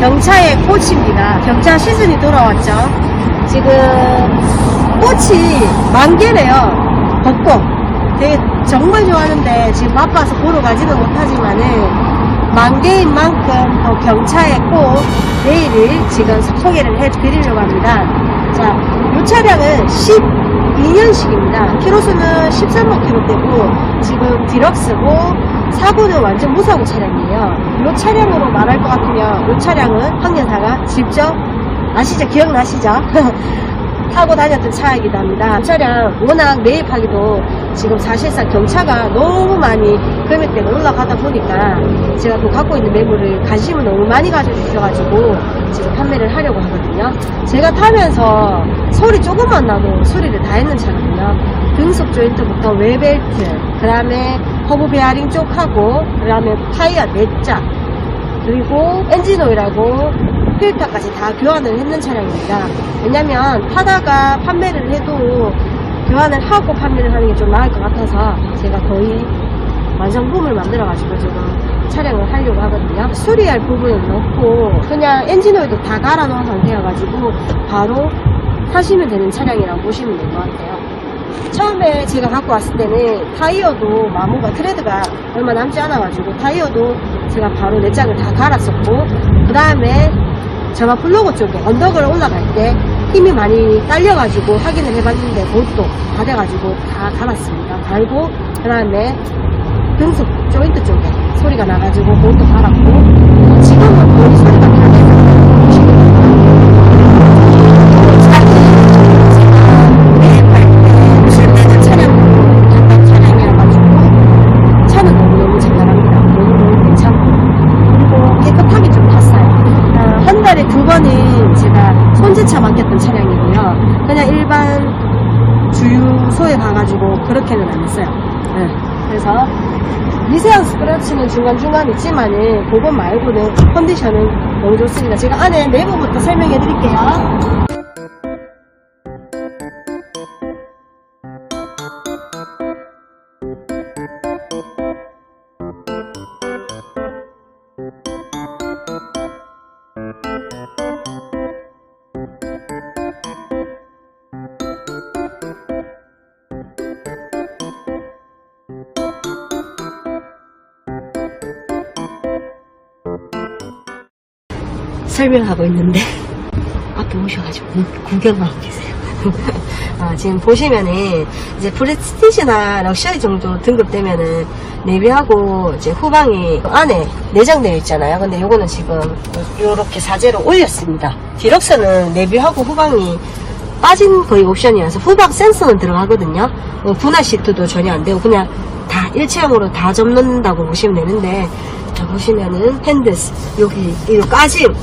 경차의 꽃입니다. 경차 시즌이 돌아왔죠. 지금 꽃이 만 개래요. 벚꽃. 되게 정말 좋아하는데 지금 바빠서 보러 가지는 못하지만은 만 개인 만큼 더 경차의 꽃 내일을 지금 소개를 해드리려고 합니다. 자, 이 차량은 12년식입니다. 키로수는 13만 킬로대고 지금 디럭스고 사고는 완전 무사고 차량이에요. 이 차량으로 말할 것 같으면 이 차량은 황년사가 직접 아시죠? 기억나시죠? 타고 다녔던 차이기도 합니다. 이 차량 워낙 매입하기도 지금 사실상 경차가 너무 많이 금액대가 올라가다 보니까 제가 또 갖고 있는 매물을 관심을 너무 많이 가지고 있어가지고 지금 판매를 하려고 하거든요. 제가 타면서 소리 조금만 나도 소리를 다 했는 차거든요. 등속 조인트부터 웨벨트, 그 다음에 허브 베어링 쪽하고, 그 다음에 타이어 4짝, 그리고 엔진 오일하고 필터까지 다 교환을 했는 차량입니다. 왜냐면 타다가 판매를 해도 교환을 하고 판매를 하는 게 좀 나을 것 같아서 제가 거의 완성품을 만들어가지고 지금 촬영을 하려고 하거든요. 수리할 부분은 없고 그냥 엔진 오일도 다 갈아놓은 상태여가지고 바로 타시면 되는 차량이라고 보시면 될 것 같아요. 처음에 제가 갖고 왔을 때는 타이어도 마모가 트레드가 얼마 남지 않아가지고 타이어도 제가 바로 네 짝을 다 갈았었고 그 다음에 제가 플로그 쪽에 언덕을 올라갈 때 힘이 많이 딸려가지고 확인을 해봤는데 그것도 다 돼가지고 다 갈았습니다. 갈고 그 다음에 등속 조인트 쪽에 소리가 나가지고 그것도 갈았고 지금은 거의 소리가 스크래치는 중간중간 있지만은 그것 말고는 컨디션은 너무 좋습니다. 제가 안에 내부부터 설명해 드릴게요. 설명하고 있는데 앞에 오셔가지고 구경하고 계세요. 아, 지금 보시면은 이제 프레스티지나 럭셔리 정도 등급되면은 내비하고 이제 후방이 안에 내장되어 있잖아요. 근데 요거는 지금 이렇게 사제로 올렸습니다. 디럭스는 내비하고 후방이 빠진 거의 옵션이라서 후방 센서는 들어가거든요. 어, 분할 시트도 전혀 안 되고 그냥 다 일체형으로 다 접는다고 보시면 되는데 자 보시면은 핸드스 여기 이거 까짐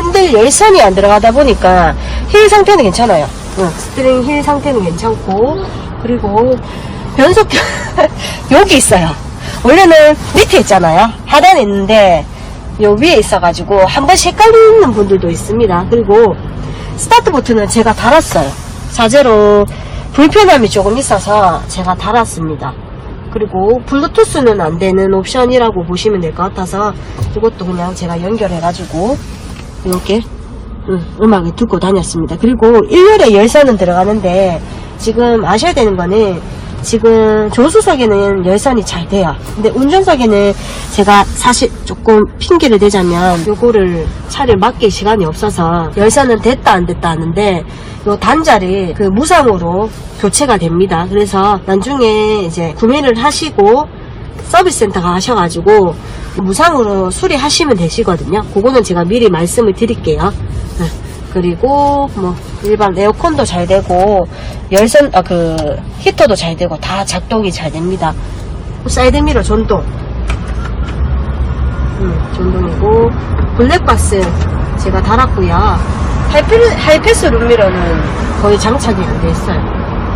핸들 열선이 안 들어가다 보니까 힐 상태는 괜찮아요. 응, 스트링 힐 상태는 괜찮고 그리고 변속 여기 있어요. 원래는 밑에 있잖아요. 하단에 있는데 요 위에 있어가지고 한 번씩 헷갈리는 분들도 있습니다. 그리고 스타트 버튼은 제가 달았어요. 자재로 불편함이 조금 있어서 제가 달았습니다. 그리고 블루투스는 안 되는 옵션이라고 보시면 될 것 같아서 이것도 그냥 제가 연결해가지고 이렇게 음, 음악을 듣고 다녔습니다. 그리고 1열에 열선은 들어가는데 지금 아셔야 되는 거는 지금 조수석에는 열선이 잘 돼요. 근데 운전석에는 제가 사실 조금 핑계를 대자면 요거를 차를 맡길 시간이 없어서 열선은 됐다 안 됐다 하는데 요 단자를 그 무상으로 교체가 됩니다. 그래서 나중에 이제 구매를 하시고 서비스 센터 가셔가지고 무상으로 수리하시면 되시거든요. 그거는 제가 미리 말씀을 드릴게요. 네. 그리고 뭐 일반 에어컨도 잘 되고 열선 아 그 히터도 잘 되고 다 작동이 잘 됩니다. 사이드미러 전동. 음, 전동이고 블랙박스 제가 달았고요. 하이패, 하이패스 룸미러는 거의 장착이 안 돼 있어요.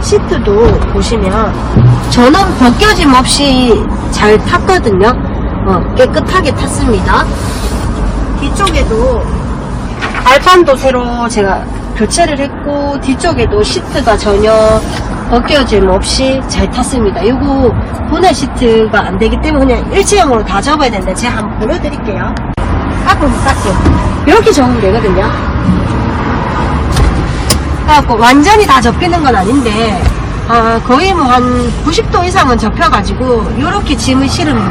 시트도 보시면 전원 벗겨짐 없이 잘 탔거든요. 어, 깨끗하게 탔습니다. 뒤쪽에도 발판도 새로 제가 교체를 했고 뒤쪽에도 시트가 전혀 벗겨짐 없이 잘 탔습니다. 이거 분할 시트가 안 되기 때문에 그냥 일체형으로 다 접어야 되는데 제가 한번 보여드릴게요. 깎고 깎고 이렇게 적으면 되거든요 그래갖고 완전히 다 접히는 건 아닌데 아, 거의 뭐 한 90도 이상은 접혀가지고 이렇게 짐을 실으면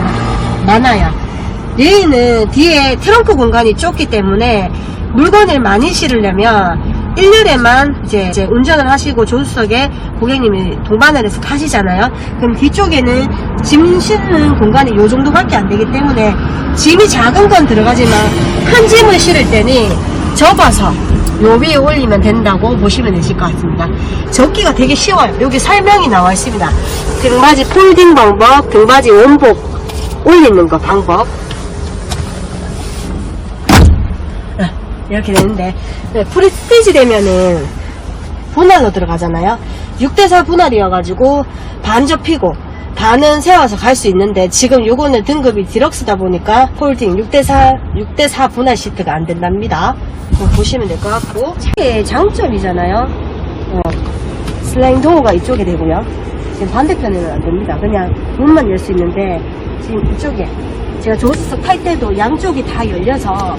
많아요 레이는 뒤에 트렁크 공간이 좁기 때문에 물건을 많이 실으려면 1년에만 이제, 이제 운전을 하시고 조수석에 고객님이 동반을 해서 타시잖아요. 그럼 뒤쪽에는 짐 실는 공간이 요 정도밖에 안 되기 때문에 짐이 작은 건 들어가지만 큰 짐을 실을 때는 접어서 요 위에 올리면 된다고 보시면 되실 것 같습니다. 접기가 되게 쉬워요. 여기 설명이 나와 있습니다. 등받이 폴딩 방법, 등받이 원복 올리는 거 방법. 네, 이렇게 되는데. 네, 프리스티지 되면은 분할로 들어가잖아요. 6대4 분할이어가지고 반 접히고 반은 세워서 갈 수 있는데 지금 요거는 등급이 디럭스다 보니까 폴딩 6대4 6대4 분할 시트가 안 된답니다. 보시면 될 것 같고. 차의 장점이잖아요. 어, 슬라임 도어가 이쪽에 되고요. 지금 반대편에는 안 됩니다. 그냥 문만 열 수 있는데 지금 이쪽에 제가 조수석 탈 때도 양쪽이 다 열려서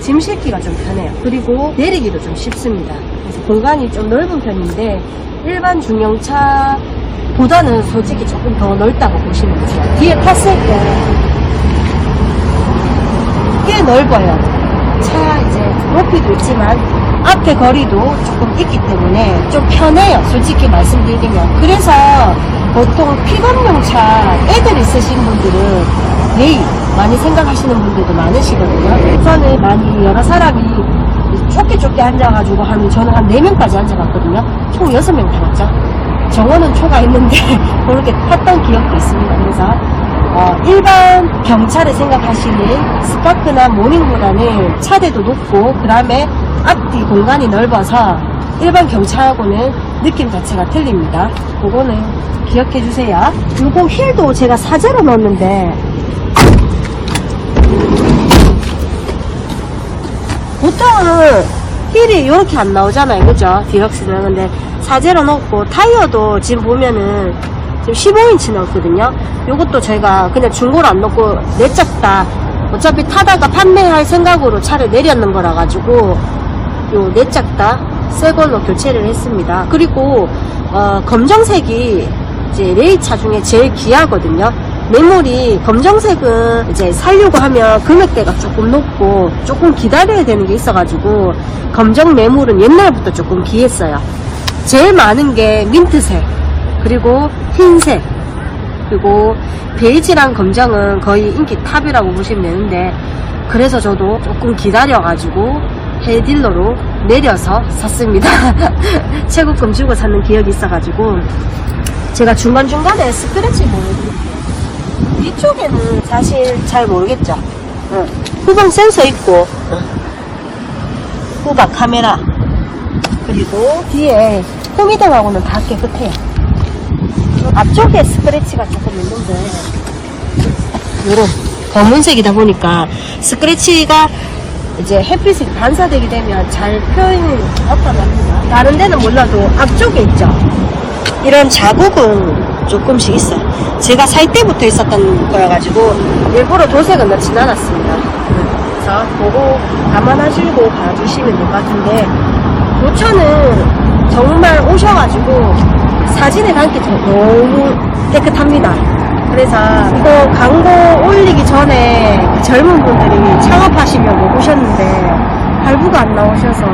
짐 싣기가 좀 편해요. 그리고 내리기도 좀 쉽습니다. 그래서 공간이 좀 넓은 편인데 일반 중형차 보다는 솔직히 조금 더 넓다고 보시면 돼요. 뒤에 탔을 때 꽤 넓어요. 차 이제 높이도 있지만 앞에 거리도 조금 있기 때문에 좀 편해요. 솔직히 말씀드리면. 그래서 보통 픽업용 차 애들 있으신 분들은 레이 많이 생각하시는 분들도 많으시거든요. 우선은 많이 여러 사람이 좁게 좁게 앉아가지고 하면 저는 한 4명까지 앉아봤거든요. 총 6명 타봤죠. 정원은 초가 있는데 그렇게 탔던 기억도 있습니다. 그래서 어, 일반 경차를 생각하시는 스파크나 모닝보다는 차대도 높고 그 다음에 앞뒤 공간이 넓어서 일반 경차하고는 느낌 자체가 틀립니다. 그거는 기억해 주세요. 그리고 휠도 제가 사제로 넣었는데 보통은 휠이 이렇게 안 나오잖아요. 그죠? 디럭스는. 근데 사제로 넣고 타이어도 지금 보면은 지금 15인치 넣었거든요. 요것도 저희가 그냥 중고로 안 넣고 내잡다. 어차피 타다가 판매할 생각으로 차를 내렸는 거라 가지고 요 내짝다 새 걸로 교체를 했습니다. 그리고 어, 검정색이 이제 레이차 중에 제일 귀하거든요. 매물이 검정색은 이제 살려고 하면 금액대가 조금 높고 조금 기다려야 되는 게 있어가지고 검정 매물은 옛날부터 조금 귀했어요. 제일 많은 게 민트색 그리고 흰색 그리고 베이지랑 검정은 거의 인기 탑이라고 보시면 되는데 그래서 저도 조금 기다려가지고 헤딜러로 내려서 샀습니다. 최고금 주고 샀는 기억이 있어가지고 제가 중간중간에 스크래치 보여드릴게요. 이쪽에는 사실 잘 모르겠죠. 응. 후방 센서 있고 응. 후방 카메라 그리고 뒤에 후미등하고는 다 깨끗해요. 앞쪽에 스크래치가 조금 있는데 이런 검은색이다 보니까 스크래치가 이제 햇빛이 반사되게 되면 잘 표현이 나타납니다. 다른 데는 몰라도 앞쪽에 있죠. 이런 자국은 조금씩 있어요. 제가 살 때부터 있었던 거여가지고 일부러 도색은 넣진 않았습니다. 그래서 그거 감안하시고 봐주시면 될 것 같은데 노천은 정말 오셔가지고 사진에 담기 너무 깨끗합니다. 그래서 이거 광고 올리기 전에 젊은 분들이 창업하시면 못 오셨는데 할부가 안 나오셔서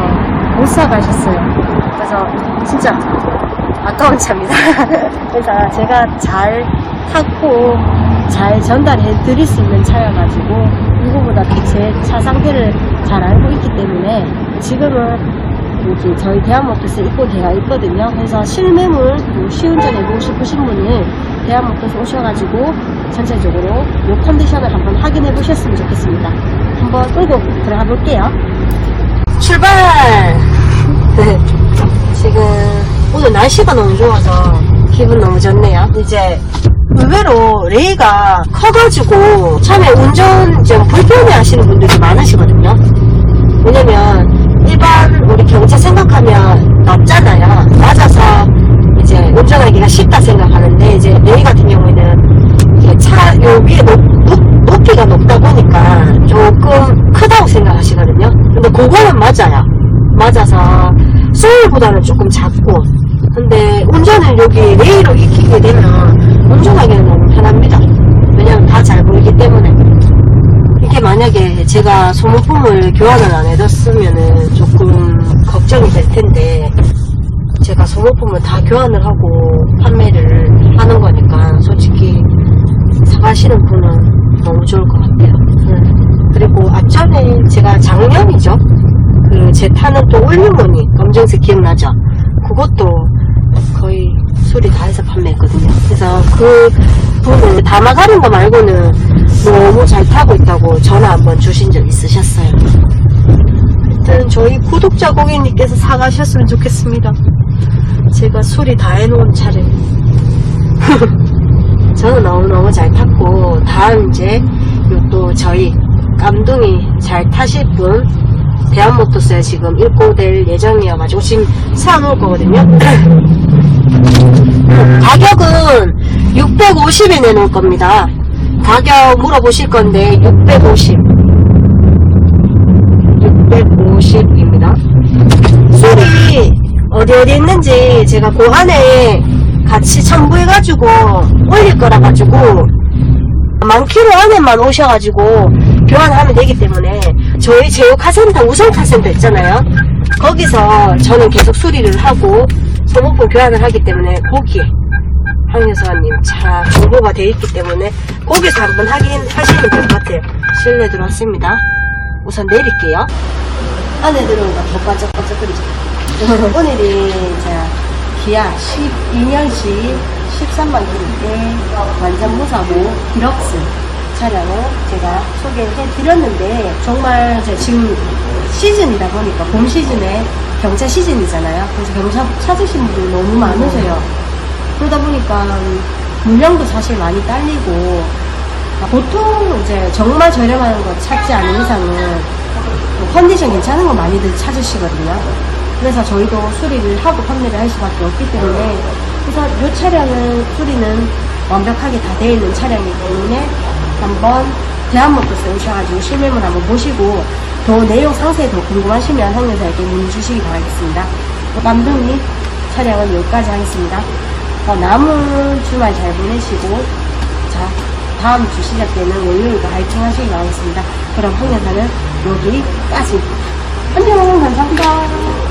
못 사가셨어요. 그래서 진짜 아까운 차입니다. 그래서 제가 잘 탔고 잘 전달해 드릴 수 있는 차여가지고 누구보다 제 차 상태를 잘 알고 있기 때문에 지금은 이제 저희 대한모터스 입고 되어 있거든요. 그래서 실매물 또 시운전 해보고 싶으신 분은 대한모터스 오셔가지고 전체적으로 이 컨디션을 한번 확인해 보셨으면 좋겠습니다. 한번 끌고 들어가 볼게요. 출발! 네. 지금 오늘 날씨가 너무 좋아서 기분 너무 좋네요. 이제 의외로 레이가 커가지고 처음에 운전 좀 불편해 하시는 분들이 많으시거든요. 왜냐면 일반 우리 경차 생각하면 낮잖아요. 낮아서 이제 운전하기가 쉽다 생각하는데 이제 레이 같은 경우에는 이게 차 요 위에 높, 높, 높이가 높다 보니까 조금 크다고 차보다는 조금 작고 근데 운전을 여기 레이로 익히게 되면 운전하기는 너무 편합니다 왜냐면 다 잘 보이기 때문에 이게 만약에 제가 소모품을 교환을 안 해뒀으면은 조금 걱정이 될 텐데 제가 소모품을 다 교환을 하고 판매를 하는 거니까 솔직히 사가시는 분은 너무 좋을 것 같아요. 음. 그리고 앞전에 제가 작년이죠. 그 제 타는 또 올리모니 검정색 기억나죠? 그것도 거의 소리 다 해서 판매했거든요. 그래서 그 분을 담아가는 거 말고는 너무 잘 타고 있다고 전화 한번 주신 적 있으셨어요. 하여튼 저희 구독자 고객님께서 사가셨으면 좋겠습니다. 제가 소리 다 해놓은 차를 저는 너무너무 잘 탔고 다음 이제 요또 저희 깜둥이 잘 타실 분 대한모터스에 지금 입고될 예정이어가지고 지금 사놓을 거거든요. 가격은 650에 내놓을 겁니다. 가격 물어보실 건데 650 650입니다. 소리 어디 어디 있는지 제가 그 안에 같이 첨부해가지고 올릴 거라 가지고 만 킬로 안에만 오셔가지고 교환하면 되기 때문에 저희 제휴 카센터 우선 카센터 있잖아요. 거기서 저는 계속 수리를 하고 소모품 교환을 하기 때문에 거기 황여사님 차 정보가 돼 있기 때문에 거기서 한번 확인하시면 될 것 같아요. 실내 들어왔습니다. 우선 내릴게요. 안에 들어오니까 더 반짝반짝거리죠. 오늘이 제가 기아 12년식 13만 킬로대 완전 무사고 디럭스 차량을 제가 소개해 드렸는데 정말 지금 시즌이다 보니까 봄 시즌에 경차 시즌이잖아요. 그래서 경차 찾으신 분들이 너무 많으세요. 그러다 보니까 물량도 사실 많이 딸리고 아, 보통 이제 정말 저렴한 거 찾지 않은 이상은 뭐 컨디션 괜찮은 거 많이들 찾으시거든요. 그래서 저희도 수리를 하고 판매를 할 수밖에 없기 때문에 그래서 이 차량은 수리는 완벽하게 다 되어 있는 차량이기 때문에 한번 대한모터스에 오셔가지고 실물을 한번 보시고 더 내용 상세히 더 궁금하시면 황여사에게 문의 주시기 바라겠습니다. 남동이 차량은 여기까지 하겠습니다. 어, 남은 주말 잘 보내시고 자 다음 주 시작 되는 월요일도 화이팅 하시기 바라겠습니다. 그럼 황여사는 여기까지 안녕 감사합니다.